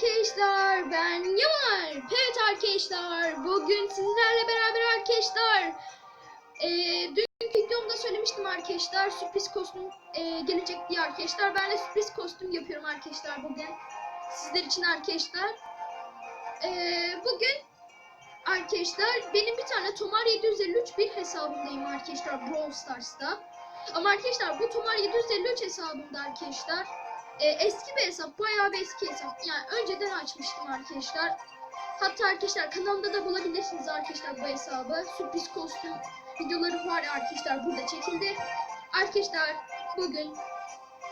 arkadaşlar ben Yaman. Evet arkadaşlar bugün sizlerle beraber arkadaşlar e, dünkü videomda söylemiştim arkadaşlar sürpriz kostüm e, gelecek diye arkadaşlar. Ben de sürpriz kostüm yapıyorum arkadaşlar bugün. Sizler için arkadaşlar. E, bugün arkadaşlar benim bir tane Tomar 753 bir hesabımdayım arkadaşlar Brawl Stars'ta. Ama arkadaşlar bu Tomar 753 hesabımda arkadaşlar e, eski bir hesap, bayağı bir eski hesap. Yani önceden açmıştım arkadaşlar. Hatta arkadaşlar kanalımda da bulabilirsiniz arkadaşlar bu hesabı. Sürpriz kostüm videoları var arkadaşlar burada çekildi. Arkadaşlar bugün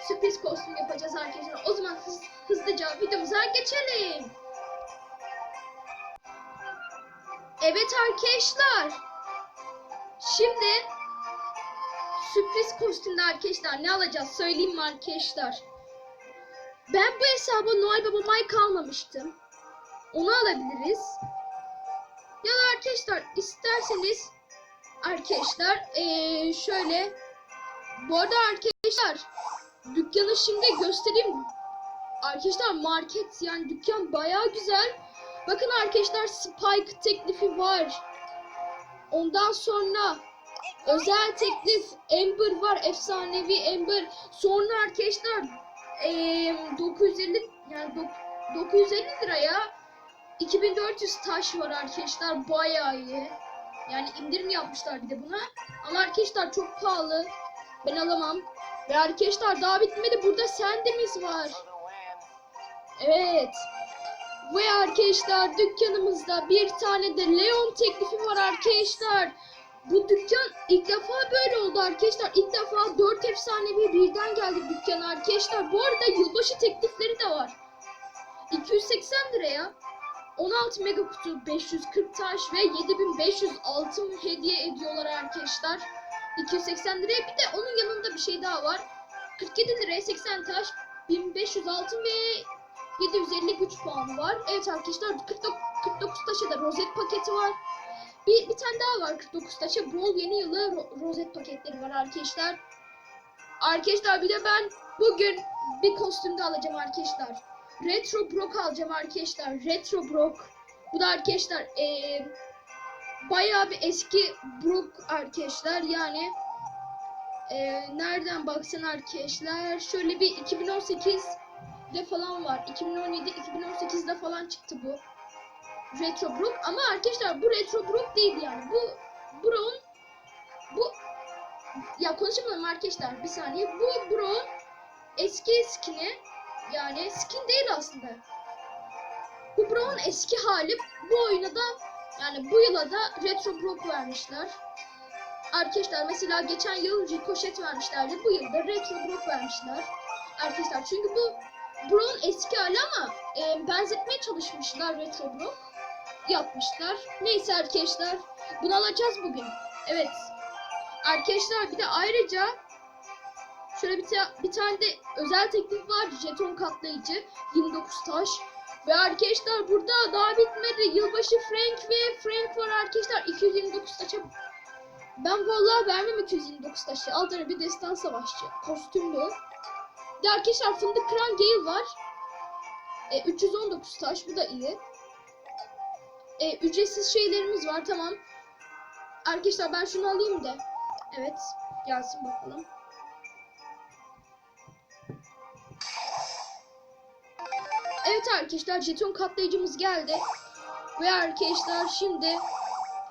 sürpriz kostüm yapacağız arkadaşlar. O zaman hız, hızlıca videomuza geçelim. Evet arkadaşlar. Şimdi sürpriz kostümde arkadaşlar ne alacağız söyleyeyim mi arkadaşlar? Ben bu hesaba Noel Baba Mike almamıştım. Onu alabiliriz. Ya da arkadaşlar isterseniz arkadaşlar eee, şöyle bu arada arkadaşlar dükkanı şimdi göstereyim. Arkadaşlar market yani dükkan bayağı güzel. Bakın arkadaşlar Spike teklifi var. Ondan sonra özel teklif Ember var. Efsanevi Ember. Sonra arkadaşlar eee 950 yani dok- 950 liraya 2400 taş var arkadaşlar bayağı iyi. Yani indirim yapmışlar bir de buna. Ama arkadaşlar çok pahalı. Ben alamam. Ve arkadaşlar daha bitmedi. Burada sendemiz var. Evet. Ve arkadaşlar dükkanımızda bir tane de Leon teklifi var arkadaşlar. Bu dükkan ilk defa böyle oldu arkadaşlar. İlk defa 4 efsanevi birden geldi dükkan arkadaşlar. Bu arada yılbaşı teklifleri de var. 280 liraya 16 mega kutu 540 taş ve 7500 altın hediye ediyorlar arkadaşlar. 280 liraya bir de onun yanında bir şey daha var. 47 liraya 80 taş 1500 altın ve 750 güç puanı var. Evet arkadaşlar 49, 49 taşa da rozet paketi var. Bir, bir tane daha var 49 taşa. Bol yeni yılı ro- rozet paketleri var arkadaşlar. Arkadaşlar bir de ben bugün bir kostüm de alacağım arkadaşlar. Retro Brock alacağım arkadaşlar. Retro Brock. Bu da arkadaşlar eee bayağı bir eski Brock arkadaşlar. Yani eee, nereden baksan arkadaşlar. Şöyle bir 2018'de falan var. 2017 2018'de falan çıktı bu. Retro Brook ama arkadaşlar bu Retro Brook değil yani. Bu Brown bu ya konuşamadım arkadaşlar bir saniye. Bu Brown eski skin'i yani skin değil aslında. Bu Brown eski hali bu oyuna da yani bu yıla da Retro Brook vermişler. Arkadaşlar mesela geçen yıl Ricochet vermişlerdi. Bu yıl da Retro Brook vermişler. Arkadaşlar çünkü bu Brown eski hali ama e, benzetmeye çalışmışlar Retro Brook yapmışlar. Neyse arkadaşlar. Bunu alacağız bugün. Evet. Arkadaşlar bir de ayrıca şöyle bir, ta- bir tane de özel teklif var. Jeton katlayıcı. 29 taş. Ve arkadaşlar burada daha bitmedi. Yılbaşı Frank ve Frank var arkadaşlar. 229 taşa. Ben vallahi vermem 229 taşı. Altına bir destan savaşçı. Kostüm bu. Bir de arkadaşlar fındık kıran Gale var. E, 319 taş. Bu da iyi. E, ücretsiz şeylerimiz var tamam. Arkadaşlar ben şunu alayım da. Evet gelsin bakalım. Evet arkadaşlar jeton katlayıcımız geldi. Ve arkadaşlar şimdi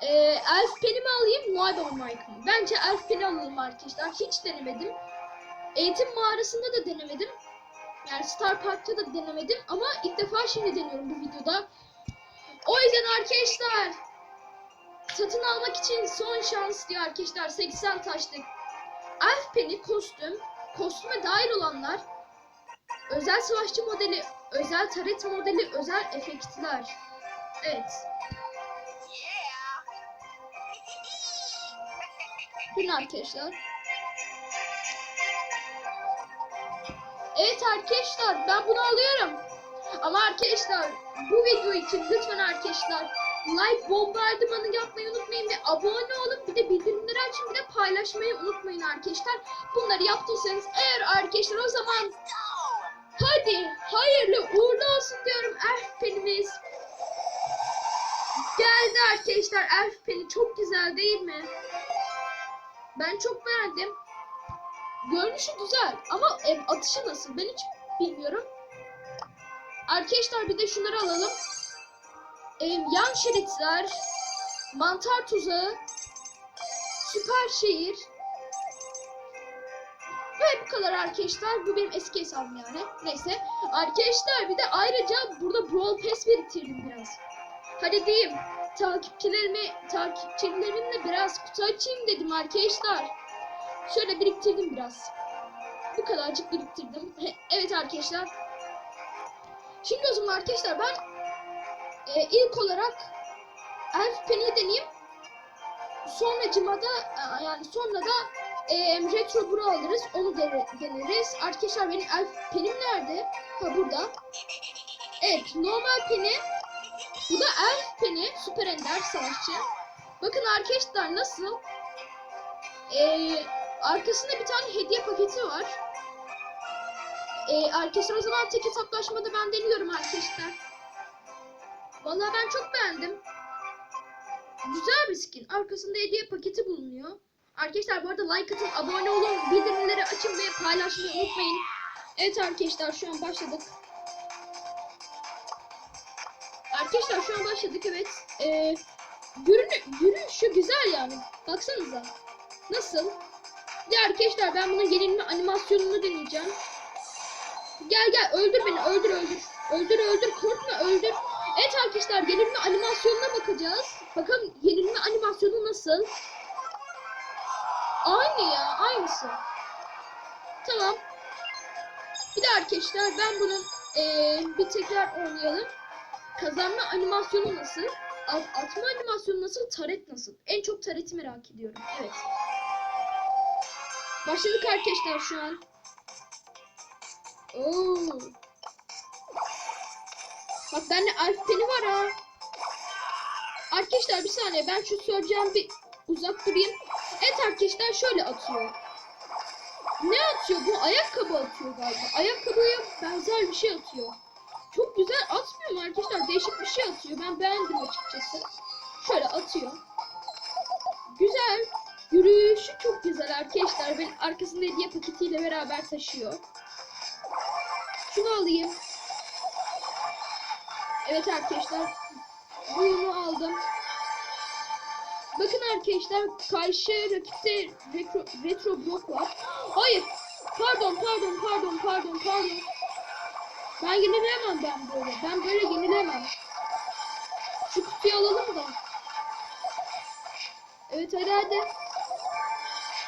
e, Elf Pen'i mi alayım Noel Baba Mike mı? Bence Elf Pen'i alalım arkadaşlar. Hiç denemedim. Eğitim mağarasında da denemedim. Yani Star Park'ta da denemedim ama ilk defa şimdi deniyorum bu videoda. O yüzden arkadaşlar satın almak için son şans diyor arkadaşlar 80 taşlık. Elf Penny kostüm kostüme dahil olanlar özel savaşçı modeli özel taret modeli özel efektler. Evet. Durun arkadaşlar. Evet arkadaşlar ben bunu alıyorum arkadaşlar bu video için lütfen arkadaşlar like bombardımanı yapmayı unutmayın ve abone olup bir de bildirimleri açın bir de paylaşmayı unutmayın arkadaşlar. Bunları yaptıysanız eğer arkadaşlar o zaman Hadi hayırlı uğurlu olsun diyorum elf penimiz. Geldi arkadaşlar elf peni çok güzel değil mi? Ben çok beğendim. Görünüşü güzel ama atışı nasıl ben hiç bilmiyorum. Arkadaşlar bir de şunları alalım. Em, yan şeritler, mantar tuzağı, süper şehir, ve bu kadar arkadaşlar. Bu benim eski hesabım yani. Neyse. Arkadaşlar bir de ayrıca burada Brawl Pass biriktirdim biraz. Hadi diyeyim. Takipçilerimi, takipçilerimle biraz kutu açayım dedim arkadaşlar. Şöyle biriktirdim biraz. Bu kadarcık biriktirdim. evet arkadaşlar. Şimdi o zaman arkadaşlar ben e, ilk olarak Elf Penny'i deneyeyim. Sonra cimada e, yani sonra da e, retro bro alırız. Onu dene- deneriz. Arkadaşlar benim elf penim nerede? Ha burada. Evet normal peni. Bu da elf peni. Süper ender savaşçı. Bakın arkadaşlar nasıl? Ee, arkasında bir tane hediye paketi var. Ee, arkadaşlar o zaman tek hesaplaşmada ben deniyorum arkadaşlar. Vallahi ben çok beğendim. Güzel bir skin. Arkasında hediye paketi bulunuyor. Arkadaşlar bu arada like atın, abone olun, bildirimleri açın ve paylaşmayı unutmayın. Evet arkadaşlar şu an başladık. Arkadaşlar şu an başladık evet. Ee, görünü, görünüşü güzel yani. Baksanıza. Nasıl? Ya arkadaşlar ben bunun yenilme animasyonunu deneyeceğim. Gel gel öldür beni öldür öldür. Öldür öldür korkma öldür. Evet arkadaşlar yenilme animasyonuna bakacağız. Bakalım yenilme animasyonu nasıl? Aynı ya, aynısı. Tamam. Bir de arkadaşlar ben bunun eee, bir tekrar oynayalım. Kazanma animasyonu nasıl? At- atma animasyonu nasıl? Taret nasıl? En çok tareti merak ediyorum. Evet. Başladık arkadaşlar şu an. Oo. Bak bende Alf var ha. Arkadaşlar bir saniye ben şu söyleyeceğim bir uzak durayım. Evet arkadaşlar şöyle atıyor. Ne atıyor? Bu ayakkabı atıyor galiba. Ayakkabıya benzer bir şey atıyor. Çok güzel atmıyor mu arkadaşlar? Değişik bir şey atıyor. Ben beğendim açıkçası. Şöyle atıyor. Güzel. Yürüyüşü çok güzel arkadaşlar. Ben arkasında hediye paketiyle beraber taşıyor. Şunu alayım. Evet arkadaşlar. Bunu aldım. Bakın arkadaşlar karşı rakipte retro, retro blok var. Hayır. Pardon pardon pardon pardon pardon. Ben yenilemem ben böyle. Ben böyle yenilemem. Şu kutuyu alalım da. Evet hadi.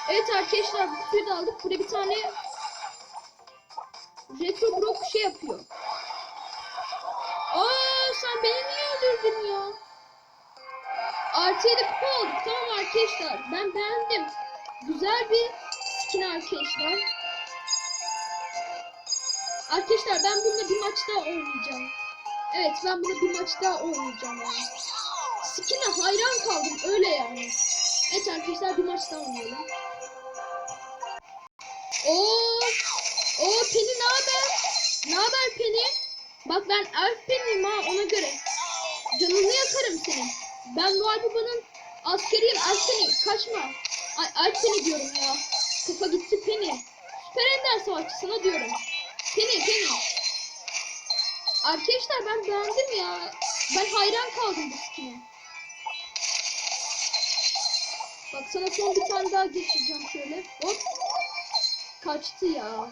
Evet arkadaşlar bu kutuyu da aldık. Burada bir tane retro blok şey yapıyor. Aa sen beni niye öldürdün ya? Artı 7 kupa olduk tamam arkadaşlar. Ben beğendim. Güzel bir skin arkadaşlar. Arkadaşlar ben bununla bir maç daha oynayacağım. Evet ben bunu bir maç daha oynayacağım yani. Skin'e hayran kaldım öyle yani. Evet arkadaşlar bir maç daha oynayalım. Oo, o Penny ne haber? Ne haber Penny? Bak ben Elf Penny'im ha ona göre. Canını yakarım senin. Ben Noel Baba'nın askeriyim. Elf Penny kaçma. Ay Elf Penny diyorum ya. Kafa gitti Penny. Süper Ender Savaşçısına diyorum. Penny Penny. Arkadaşlar ben beğendim ya. Ben hayran kaldım bu skine. Bak sana son bir tane daha geçireceğim şöyle. Hop. Kaçtı ya.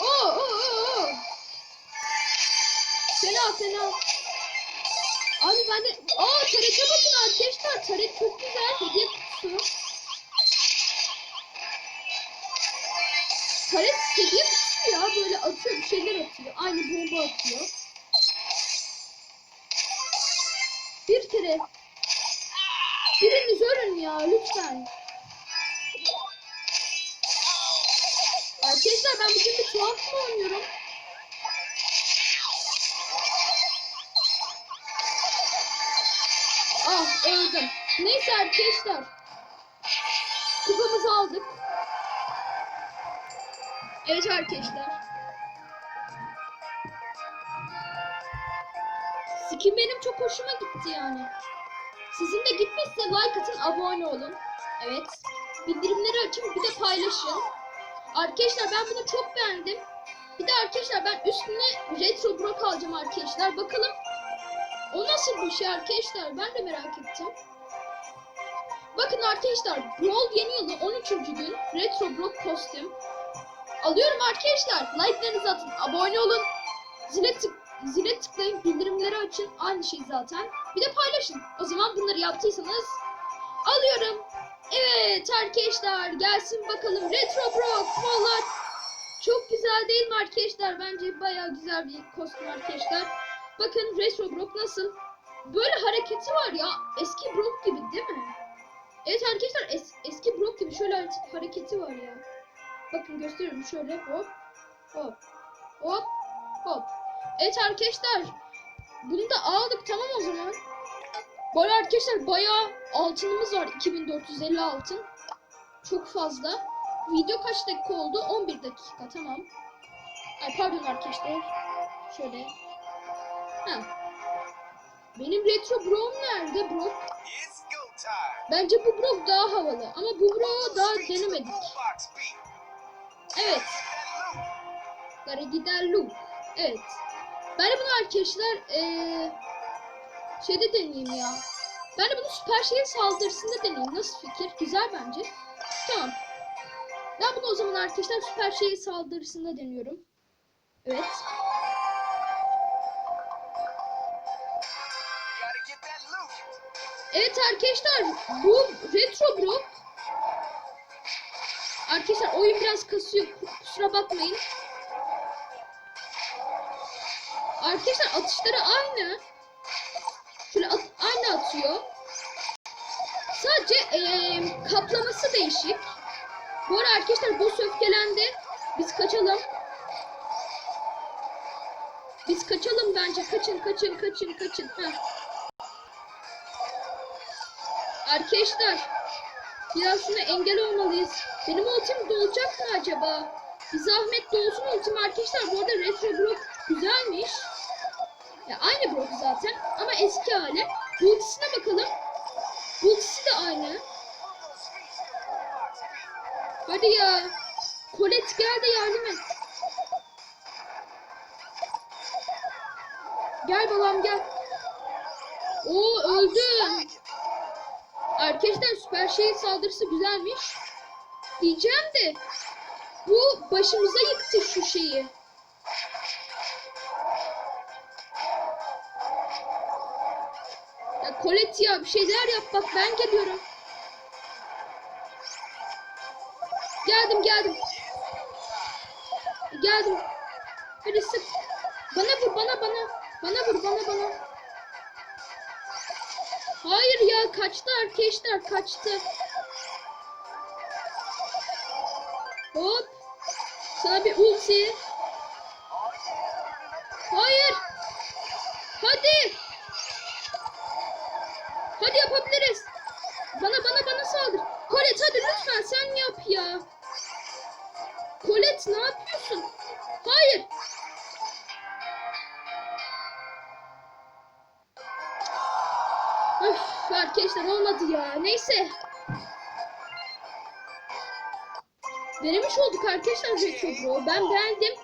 Oo oo oo. oo. Fena fena. Abi ben de... Aa tarete bakın arkadaşlar. Taret çok güzel. Hediye kutusu. Taret hediye kutusu ya. Böyle atıyor bir şeyler atıyor. Aynı bomba atıyor. Bir kere. Biriniz ölün ya lütfen. Arkadaşlar ben bugün bir tuhaf mı oynuyorum? Ah öldüm. Neyse arkadaşlar. Kupamızı aldık. Evet arkadaşlar. Skin benim çok hoşuma gitti yani. Sizin de gitmezse like atın, abone olun. Evet. Bildirimleri açın, bir de paylaşın. Arkadaşlar ben bunu çok beğendim. Bir de arkadaşlar ben üstüne retro block alacağım arkadaşlar. Bakalım o nasıl bir şey arkadaşlar? Ben de merak ettim. Bakın arkadaşlar Brawl yeni yılı 13. gün retro block kostüm. Alıyorum arkadaşlar. Like'larınızı atın. Abone olun. Zile, tık zile tıklayın. Bildirimleri açın. Aynı şey zaten. Bir de paylaşın. O zaman bunları yaptıysanız alıyorum. Evet arkadaşlar gelsin bakalım. Retro block. Vallahi çok güzel değil mi arkadaşlar? Bence bayağı güzel bir kostüm arkadaşlar. Bakın Retro Brock nasıl? Böyle hareketi var ya. Eski Brock gibi değil mi? Evet arkadaşlar es- eski Brock gibi şöyle hare- hareketi var ya. Bakın gösteriyorum şöyle hop hop hop hop. Evet arkadaşlar bunu da aldık tamam o zaman. Böyle arkadaşlar bayağı altınımız var 2450 altın. Çok fazla. Video kaç dakika oldu? 11 dakika tamam. Ay pardon arkadaşlar. Şöyle. Ha. Benim retro Brock nerede time. Bence bu Brock daha havalı ama bu Brock'u daha denemedik. Evet. Loop. Gara gider Luke. Evet. Ben de bunu arkadaşlar eee şeyde deneyeyim ya. Ben de bunu süper şehir saldırısında deneyeyim. Nasıl fikir? Güzel bence. Tamam. Ben bunu o zaman arkadaşlar süper şehir saldırısında deniyorum. Evet. Evet arkadaşlar bu retro Brock. Arkadaşlar oyun biraz kasıyor. Kusura bakmayın. Arkadaşlar atışları aynı. Şöyle at- aynı atıyor. Sadece eee, kaplaması değişik. Bu ara arkadaşlar boss öfkelendi. Biz kaçalım. Biz kaçalım bence. Kaçın kaçın kaçın kaçın. Heh. Arkadaşlar biraz şuna engel olmalıyız. Benim ultim dolacak mı acaba? Bir zahmet dolsun ultim arkadaşlar. Bu arada retro block güzelmiş. Ya aynı block zaten ama eski hali. Ultisine bakalım. Ultisi de aynı. Hadi ya. Colette gel de yardım et. Gel babam gel. Oo öldüm. Arkadaşlar süper şehir saldırısı güzelmiş. Diyeceğim de bu başımıza yıktı şu şeyi. Ya bir şeyler yap bak ben geliyorum. Geldim geldim. Geldim. Hadi sık. Bana vur bana bana. Bana vur bana bana. Hayır ya kaçtı arkadaşlar kaçtı. Hop. Sana bir ulti. Hayır. Hadi Pro. Ben beğendim.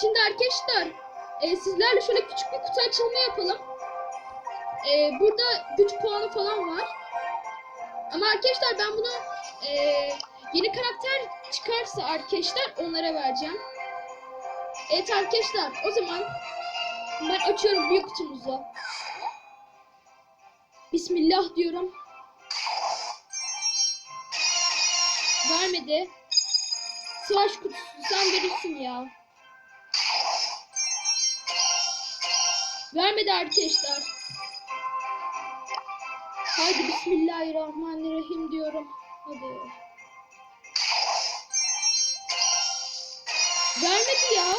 Şimdi arkadaşlar e, sizlerle şöyle küçük bir kutu açılımı yapalım. E, burada güç puanı falan var. Ama arkadaşlar ben bunu e, yeni karakter çıkarsa arkadaşlar onlara vereceğim. Evet arkadaşlar o zaman ben açıyorum büyük kutumuzu. Bismillah diyorum. Vermedi. Savaş kutusu sen verirsin ya. Vermedi arkadaşlar. Haydi Bismillahirrahmanirrahim diyorum. Hadi. Vermedi ya.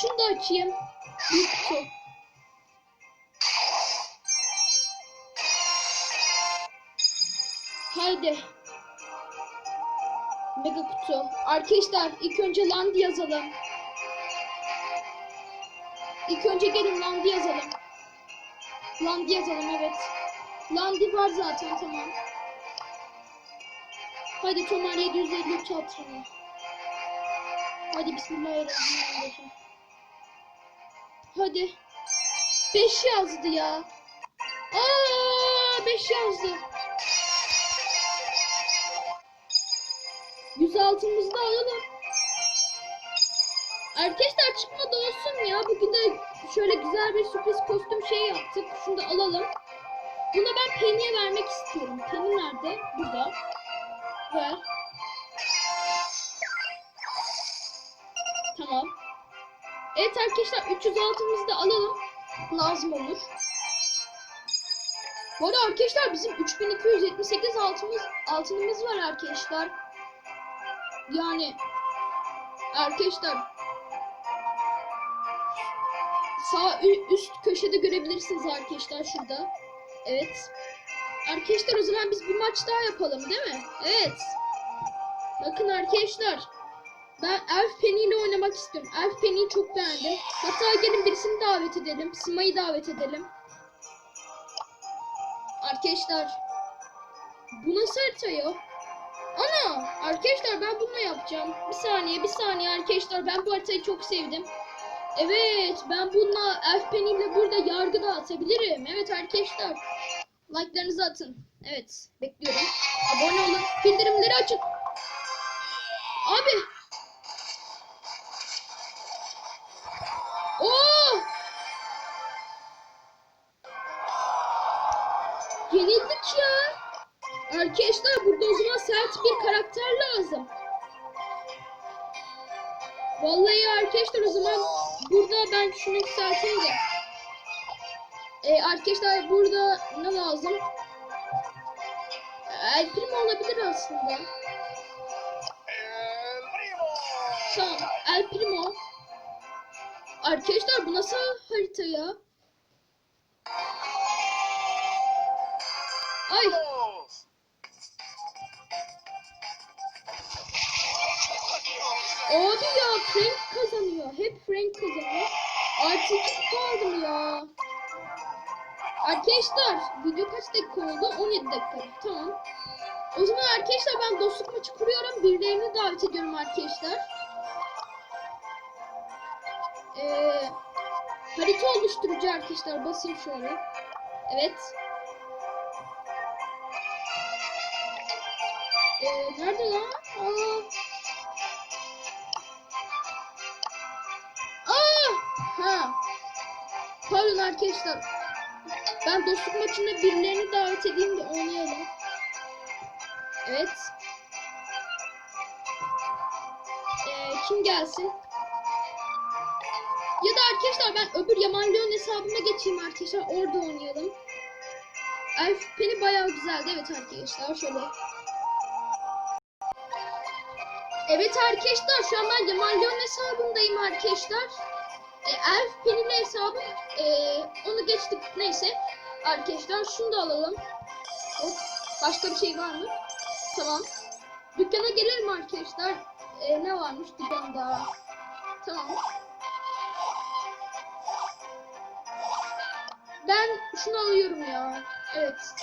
Şunu da açayım. Büyük kutu. Haydi. Mega kutu. Arkadaşlar ilk önce land yazalım. İlk önce gelin Landi yazalım. Landi yazalım evet. Landi var zaten tamam. Hadi Tomar 753 hatırına. Hadi bismillahirrahmanirrahim. Hadi. 5 yazdı ya. Aa 5 yazdı. 106'mızı da alalım. Arkadaşlar çıkmadı olsun ya. Bugün de şöyle güzel bir sürpriz kostüm şey yaptık. Şunu da alalım. Bunu ben Penny'e vermek istiyorum. Penny nerede? Burada. Ver. Tamam. Evet arkadaşlar 306'mızı da alalım. Lazım olur. Bu arada arkadaşlar bizim 3278 altımız, altınımız var arkadaşlar. Yani arkadaşlar sağ üst köşede görebilirsiniz arkadaşlar şurada. Evet. Arkadaşlar o zaman biz bir maç daha yapalım değil mi? Evet. Bakın arkadaşlar. Ben Elf Penny ile oynamak istiyorum. Elf Penny'yi çok beğendim. Hatta gelin birisini davet edelim. Sima'yı davet edelim. Arkadaşlar. Bu nasıl harita ya? Ana! Arkadaşlar ben bununla yapacağım. Bir saniye bir saniye arkadaşlar. Ben bu haritayı çok sevdim. Evet ben bununla Elf Penny ile burada yargı dağıtabilirim. Evet arkadaşlar. Like'larınızı atın. Evet bekliyorum. Abone olun. Bildirimleri açın. Abi. Ben şunu yükselteyim de. Ee, arkadaşlar burada ne lazım? El Primo olabilir aslında. Tamam El Primo. Arkadaşlar bu nasıl harita ya? Ay abi ya Frank kazanıyor. Hep Frank kazanıyor. İki kaldım ya. Arkadaşlar video kaç dakika oldu? 17 dakika. Tamam. O zaman arkadaşlar ben dostluk maçı kuruyorum. Birilerini davet ediyorum arkadaşlar. Ee, harita oluşturucu arkadaşlar. Basayım şöyle. Evet. Ee, nerede lan? Aa! Ha. Pardon arkadaşlar. Ben dostluk maçında birilerini davet edeyim de oynayalım. Evet. Ee, kim gelsin? Ya da arkadaşlar ben öbür Yaman Leon hesabıma geçeyim arkadaşlar. Orada oynayalım. Elf Penny bayağı güzeldi. Evet arkadaşlar şöyle. Evet arkadaşlar şu an ben Yaman Leon hesabındayım arkadaşlar. E, Elf Penny'li hesabım e, onu geçtik neyse. Arkadaşlar şunu da alalım. Hop. Başka bir şey var mı? Tamam. Dükkana gelelim arkadaşlar. E, ne varmış dükkanda? Tamam. Ben şunu alıyorum ya. Evet.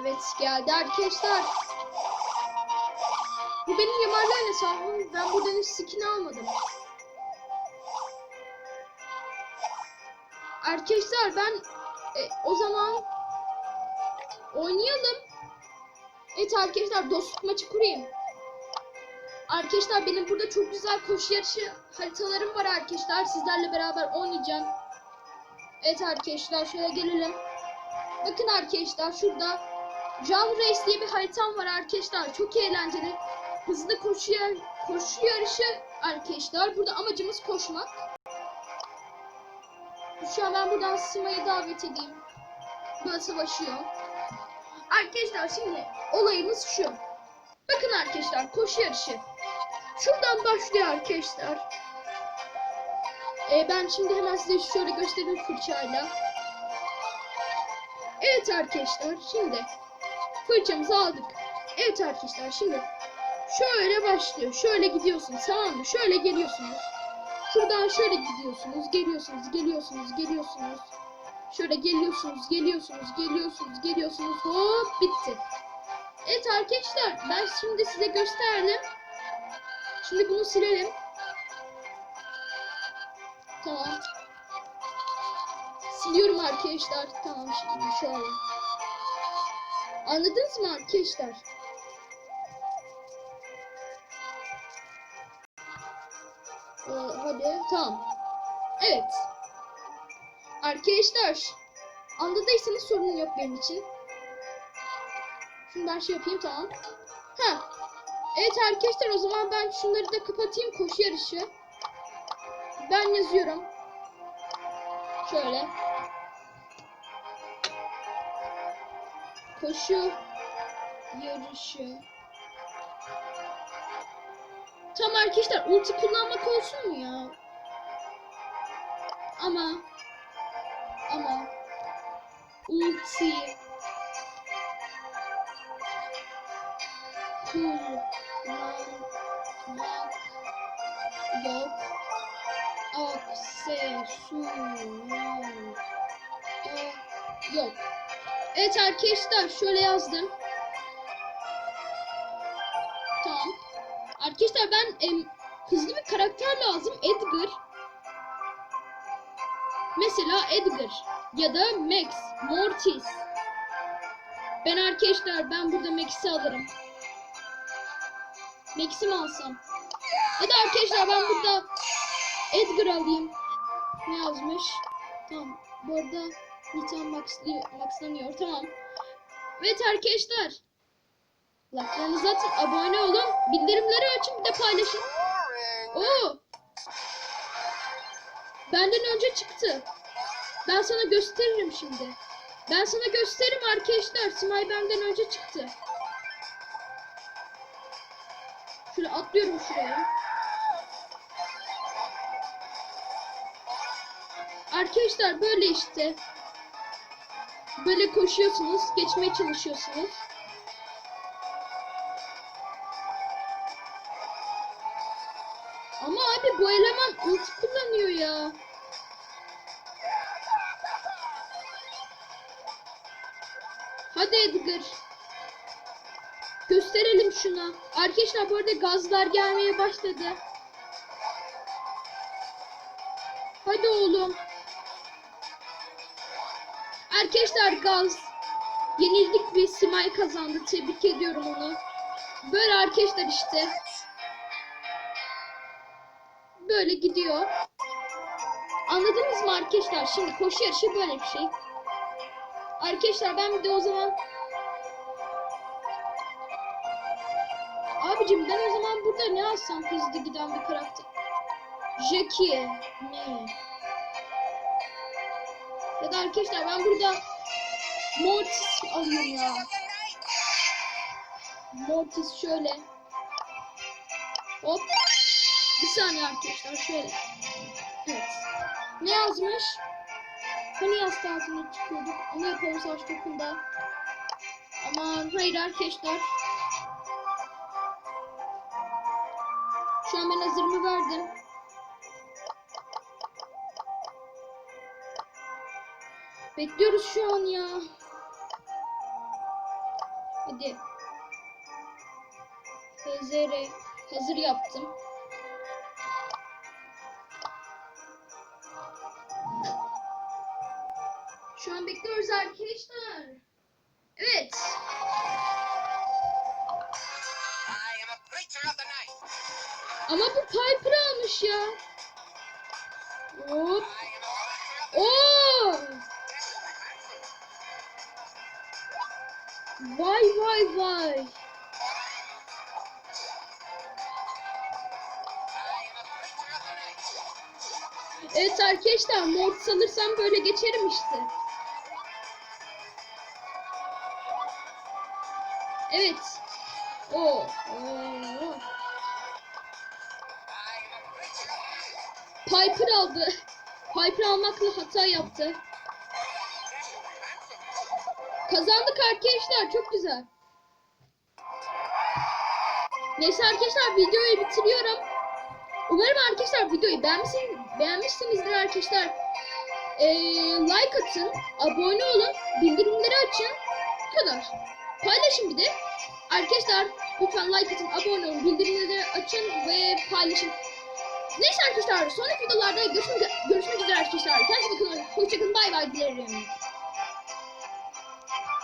Evet geldi arkadaşlar. Bu benim yamarlar hesabım. Ben buradan hiç skin almadım. Arkadaşlar ben e, o zaman oynayalım. Evet arkadaşlar dostluk maçı kurayım. Arkadaşlar benim burada çok güzel koşu yarışı haritalarım var arkadaşlar. Sizlerle beraber oynayacağım. Evet arkadaşlar şöyle gelelim. Bakın arkadaşlar şurada Jump Race diye bir haritam var arkadaşlar. Çok eğlenceli. Hızlı koşu, yar- koşu yarışı arkadaşlar. Burada amacımız koşmak. Şu an ben buradan Sima'yı davet edeyim. Böyle savaşıyor. Arkadaşlar şimdi olayımız şu. Bakın arkadaşlar koşu yarışı. Şuradan başlıyor arkadaşlar. Ee, ben şimdi hemen size şöyle göstereyim fırçayla. Evet arkadaşlar şimdi fırçamızı aldık. Evet arkadaşlar şimdi Şöyle başlıyor. Şöyle gidiyorsunuz tamam mı? Şöyle geliyorsunuz. Şuradan şöyle gidiyorsunuz. Geliyorsunuz, geliyorsunuz, geliyorsunuz. Şöyle geliyorsunuz, geliyorsunuz, geliyorsunuz, geliyorsunuz. Hop bitti. Evet arkadaşlar ben şimdi size gösterdim. Şimdi bunu silelim. Tamam. Siliyorum arkadaşlar. Tamam şimdi şöyle. Anladınız mı arkadaşlar? Ee, hadi tamam. Evet. Arkadaşlar anladıysanız sorun yok benim için. Şunu ben şey yapayım tamam. Ha. Evet arkadaşlar o zaman ben şunları da kapatayım koşu yarışı. Ben yazıyorum. Şöyle. Koşu yarışı. Tam arkadaşlar ulti kullanmak olsun mu ya? Ama ama ulti kullanmak yok. Aksesuar yok. Evet arkadaşlar şöyle yazdım. Arkadaşlar ben em, hızlı bir karakter lazım. Edgar. Mesela Edgar ya da Max, Mortis. Ben arkadaşlar ben burada Max'i alırım. Max'i mi alsam? Ya da arkadaşlar ben burada Edgar alayım. Ne yazmış? Tamam. Bu arada Nitan maxlanıyor. Tamam. Evet arkadaşlar. Like'larınızı atın. Abone olun. Bildirimleri açın. Bir de paylaşın. Oo. Benden önce çıktı. Ben sana gösteririm şimdi. Ben sana gösteririm arkadaşlar. Simay benden önce çıktı. Şöyle atlıyorum şuraya. Arkadaşlar böyle işte. Böyle koşuyorsunuz, geçmeye çalışıyorsunuz. Bu eleman ulti kullanıyor ya. Hadi Edgar. Gösterelim şuna. Arkadaşlar bu arada gazlar gelmeye başladı. Hadi oğlum. Arkadaşlar gaz. Yenildik ve Simay kazandı. Tebrik ediyorum onu. Böyle arkadaşlar işte. Böyle gidiyor. Anladınız mı arkadaşlar? Şimdi koşu yarışı böyle bir şey. Arkadaşlar ben bir de o zaman Abicim ben o zaman burada ne alsam hızlı giden bir karakter? Jackie. Ne? Ya da arkadaşlar ben burada Mortis alayım ya. Mortis şöyle. Hop. Bir saniye arkadaşlar şöyle. Evet. Ne yazmış? Hani yaz tatiline çıkıyorduk. Onu yapalım savaş topunda. Aman hayır arkadaşlar. Şu an ben hazırımı verdim. Bekliyoruz şu an ya. Hadi. Hazır, hazır yaptım. İşte. Evet. Oo. Piper aldı. Piper almakla hata yaptı. Kazandık arkadaşlar çok güzel. Neyse arkadaşlar videoyu bitiriyorum. Umarım arkadaşlar videoyu beğenmişsiniz, beğenmişsinizdir arkadaşlar. Like atın, abone olun, bildirimleri açın. Bu kadar. Paylaşın bir de. Arkadaşlar lütfen like atın, abone olun, bildirimleri açın ve paylaşın. Neyse arkadaşlar sonraki videolarda görüşmek, görüşmek üzere arkadaşlar. Kendinize bakın. Hoşçakalın. Bay bay dilerim.